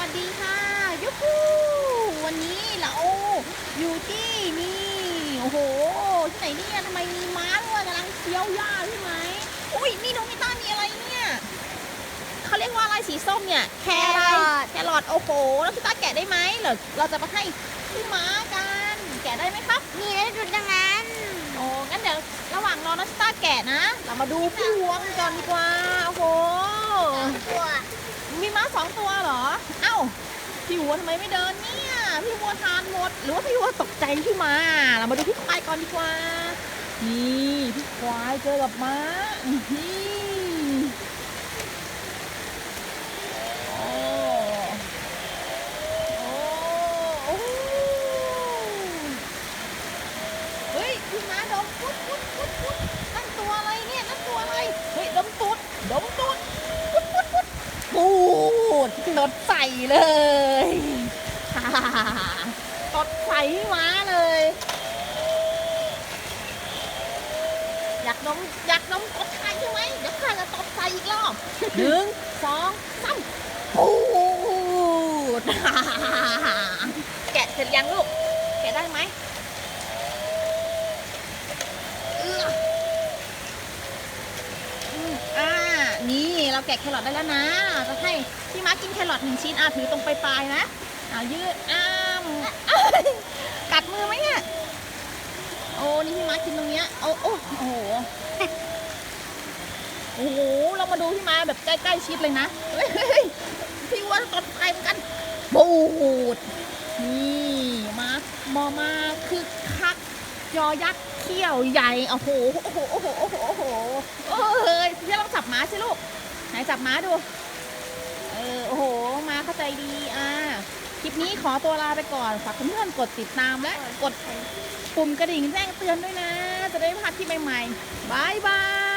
วัสดีค่ะยุฮูวันนี้เราอยู่ที่นี่โอ้โหที่ไหนเนี่ยทำไมมีม้าด้วยกำลังเคี้ยวหญ้าใช่ไหมอุ้ยนี่น้องมิต้ามีอะไรเนี่ยเขาเรียกว่าอะไรสีส้มเนี่ยแคแครอทแครอทโอ้โหแล้วพี่ต้าแกะได้ไหมเหรอเราจะมาให้พี่ม้ากัน แกะได้ไหมครับนี่แล้วจุดดังนั้นโอ้งั้นเดี๋ยวระหว่างรอนัสตาแกะนะ เรามาดูพี่วัวกันก่อนดีกว่าโอ้โหตัวมีม้า สองตัวเหรอ เอ้า พี่วัวทำไมไม่เดินเนี่ย พี่วัวทานหมด หรือว่าพี่วัวตกใจพี่มา เรามาดูพี่ควายก่อนดีกว่า นี่ พี่ควายเจอกับม้าอื้อหือโอ้โอ้โอ้เฮ้ยพี่ม้าดมพุดพุดพุดพุดนั่นตัวอะไรเนี่ยนั่นตัวอะไร เฮ้ยดมตูดดมตูดพุดพุดพุดปู ดตดใส่เลยฮ่าฮ่าฮ่าฮ่าตดใส่ม้าเลย อยากนมอยากนมตดใส่ใช่ไหมเดี๋ยวข้าจะตดใส่อีกรอบหนึ่งสองสามปูดฮ่าฮ่าฮ่าฮ่าแกะเสร็จยังลูก แกะได้ไหมเอื้ออืมอ่า ราแกะแครอทได้แล้วนะ จะให้พี่ม้ากินแครอทหนึ่งชิ้นอะถือตรงปลายๆนะอ่ายืดอ้ามกัดมือไหมเนี่ย โอ้ นี่พี่ม้ากินตรงเนี้ยโอ้โอ้โอ้โห โอ้โห เรามาดูพี่ม้าแบบใกล้ๆชิดเลยนะ พี่ว่าตดไฟเหมือนกันบูดนี่มามอมาคือคักยอยักษ์เขี้ยวใหญ่ โอ้โห โอ้โห โอ้โห โอ้โห โอ้โหเอ้ยพี่ลองจับม้าสิลูก ไหนจับม้าดู เออ โอ้โห ม้าเข้าใจดี อ่า คลิปนี้ขอตัวลาไปก่อน ฝากเพื่อนๆกดติดตามและกดปุ่มกระดิ่งแจ้งเตือนด้วยนะ จะได้ไม่พลาดที่ใหม่ๆบายบาย